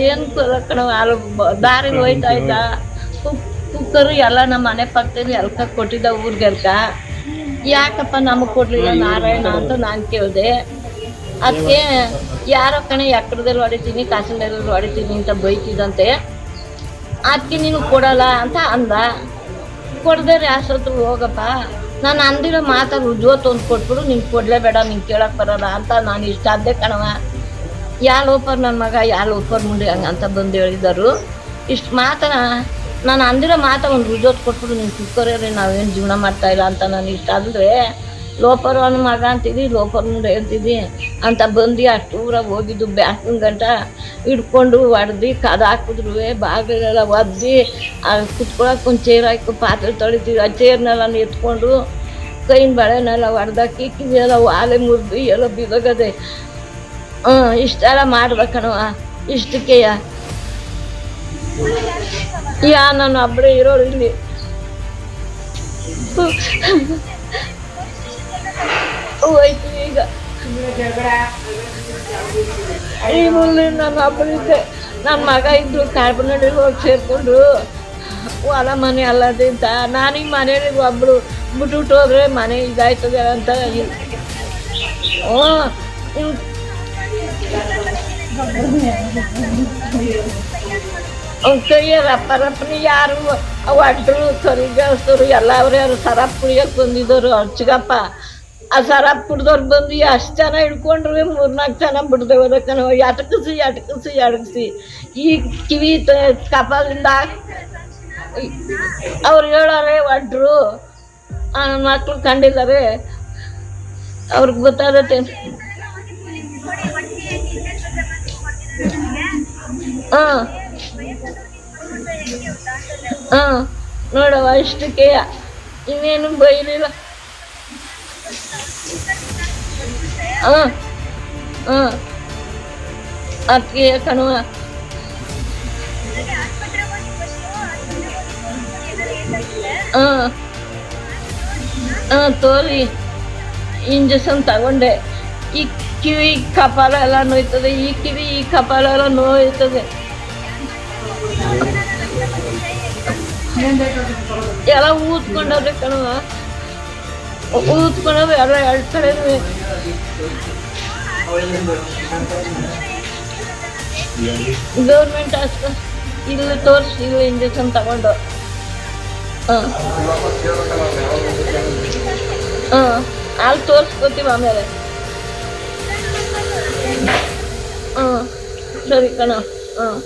ಏನು ಕಣ ಅಲ್ಲಿ ಬ- ದಾರಿ ಹೋಯ್ತಾ ಇದ್ದ. ಕುಕ್- ಕುಕ್ಕರು ಎಲ್ಲ ನಮ್ಮ ಮನೆ ಪಕ್ಕದಲ್ಲಿ ಎಲ್ಕ ಕೊಟ್ಟಿದ್ದ ಊರಿಗೆ ಎಲ್ಕ. ಯಾಕಪ್ಪ ನಮಗೆ ಕೊಡ್ಲಿಲ್ಲ ನಾರಾಯಣ ಅಂತ ನಾನು ಕೇಳಿದೆ. ಅದಕ್ಕೆ ಯಾರೋ ಕಣೆ ಎಕ್ಕಡದಲ್ಲಿ ಹೊಡಿತೀನಿ ಕಾಸಿನಲ್ಲಿ ಹೊಡಿತೀನಿ ಅಂತ ಬೈತಿದಂತೆ ಅದಕ್ಕೆ ನೀನು ಕೊಡಲ್ಲ ಅಂತ ಅಂದ. ಕೊಡದೆ ಯಾಸತ್ತು ಹೋಗಪ್ಪ ನಾನು ಅಂದಿರೋ ಮಾತಾಗ ಜೋತು ಅಂತ ಕೊಟ್ಬಿಡು ನಿಂಗೆ ಕೊಡಲೇಬೇಡ ನಿಂಗೆ ಕೇಳಕ್ಕೆ ಬರಲ್ಲ ಅಂತ ನಾನು ಇಷ್ಟ ಅಂದೆ ಕಣವ ಯಾ ಲೋಪರ್ ನನ್ನ ಮಗ, ಯಾ ಲೋಪರ್ ಮುಂದೆ ಅಂತ ಬಂದು ಹೇಳಿದರು. ಇಷ್ಟು ಮಾತನ, ನಾನು ಅಂದಿರೋ ಮಾತ ಒಂದು ರುಜೋತ್ ಕೊಟ್ಬಿಟ್ಟು ನೀನು ಕುಕ್ಕರಲ್ಲಿ ನಾವೇನು ಜೀವನ ಮಾಡ್ತಾ ಇಲ್ಲ ಅಂತ ನಾನು ಇಷ್ಟ ಅಂದರೆ ಲೋಪರ್ ಅವನ ಮಗ ಅಂತಿದ್ದಿ ಲೋಪರ್ ಮುಂದೆ ಹೇಳ್ತಿದ್ದಿ ಅಂತ ಬಂದು ಅಷ್ಟು ಊರ ಹೋಗಿದ್ದು, ಬ್ಯಾಂಕಿನ ಗಂಟ ಹಿಡ್ಕೊಂಡು ಒಡ್ದು, ಕದ ಹಾಕಿದ್ರು ಬಾಗಿಲೆಲ್ಲ ಒದ್ದಿ ಕುತ್ಕೊಳಕ್ಕೆ ಒಂದು ಚೇರ್ ಹಾಕಿ, ಪಾತ್ರೆ ತೊಳಿತೀವಿ, ಆ ಚೇರ್ನೆಲ್ಲ ಎತ್ಕೊಂಡು ಕೈನ ಬಳೆನೆಲ್ಲ ಹೊಡ್ದಾಕಿ ಕಿವಿಯೆಲ್ಲ ವಾಲೆ ಮುರಿದು, ಎಲ್ಲ ಬಿದೋಗದೆ ಹ್ಞೂ ಇಷ್ಟೆಲ್ಲ ಮಾಡ್ಬೇಕಣವ ಇಷ್ಟಕ್ಕೆಯ ಯಾ, ನಾನು ಒಬ್ಬರೇ ಇರೋರು ಇಲ್ಲಿ. ಹೋಯ್ತು ಈಗ. ಈ ಮುಂದೆ ನಾನು ಒಬ್ಬರಿದ್ದೆ ನನ್ನ ಮಗ ಇದ್ದು ಕಾರ್ಬನಡಿಗೆ ಹೋಗಿ ಸೇರ್ಕೊಂಡು. ಹೊಲ ಮನೆ ಅಲ್ಲದೆ ಅಂತ. ನಾನು ಈ ಮನೇಲಿ ಒಬ್ಬರು ಬಿಟ್ಬಿಟ್ಟು ಹೋದ್ರೆ ಮನೆ ಇದಾಯ್ತದೆ ಅಂತ. ಹ್ಞೂ ಇವ್ ಪರಪ್ಪನಿ ಯಾರು ಒಡ್ರು ಕರಿಗಸ್ತರು ಎಲ್ಲ ಅವ್ರು ಯಾರು ಸರಾಪ್ ಕುಡಿಯಕ್ಕೆ ಅರ್ಚಗಪ್ಪ ಆ ಸರಪ್ ಕುಡ್ದವ್ರು ಬಂದು ಅಷ್ಟು ಜನ ಹಿಡ್ಕೊಂಡ್ರು ಮೂರ್ನಾಲ್ಕು ಜನ ಬಿಡ್ದೆ ಹೋದಕ್ಕನ ಎಟಕಿಸಿ ಎಟಕಿಸಿ ಎಡಗಿಸಿ ಈ ಕಿವಿ ಕಪಾಲಿಂದ ಅವ್ರು ಹೇಳಾರೆ ಒಡ್ರು ಮಕ್ಕಳು ಕಂಡಿದ್ದಾರೆ ಅವ್ರಿಗೆ ಗೊತ್ತಾಗತ್ತೆ ಹಾಂ. ನೋಡವ ಇಷ್ಟಕ್ಕೆ ಇನ್ನೇನು ಬೈಲಿಲ್ಲ. ಹಾಂ. ಹಾಂ. ಅದಕ್ಕೆ ಕಣವ ಹಾಂ. ಹಾಂ ತೋರಿ ಇಂಜೆಕ್ಷನ್ ತಗೊಂಡೆ. ಈ ಕಿವಿ ಕಪಾಲ ಎಲ್ಲ ನೋಯ್ತದೆ, ಈ ಕಿವಿ ಈ ಕಪಾಲ ಎಲ್ಲ ನೋಯ್ತದೆ. ಎಲ್ಲ ಊದ್ಕೊಂಡವ್ರೆ ಕಣವ ಊದ್ಕೊಂಡವ್ರೆ ಎಲ್ಲ ಎರಡು ಕಡೆ ಗೌರ್ಮೆಂಟ್ ಆಸ್ಪತ್ರೆ ಇಲ್ಲಿ ತೋರಿಸಿ, ಇಲ್ಲಿ ಇಂಜೆಕ್ಷನ್ ತಗೊಂಡು. ಹಾಂ. ಹಾಂ. ಅಲ್ಲಿ ತೋರಿಸ್ಕೊತೀವಿ ಆಮೇಲೆ. ಹಾಂ. ಸರಿ ಕಣ. ಹಾಂ.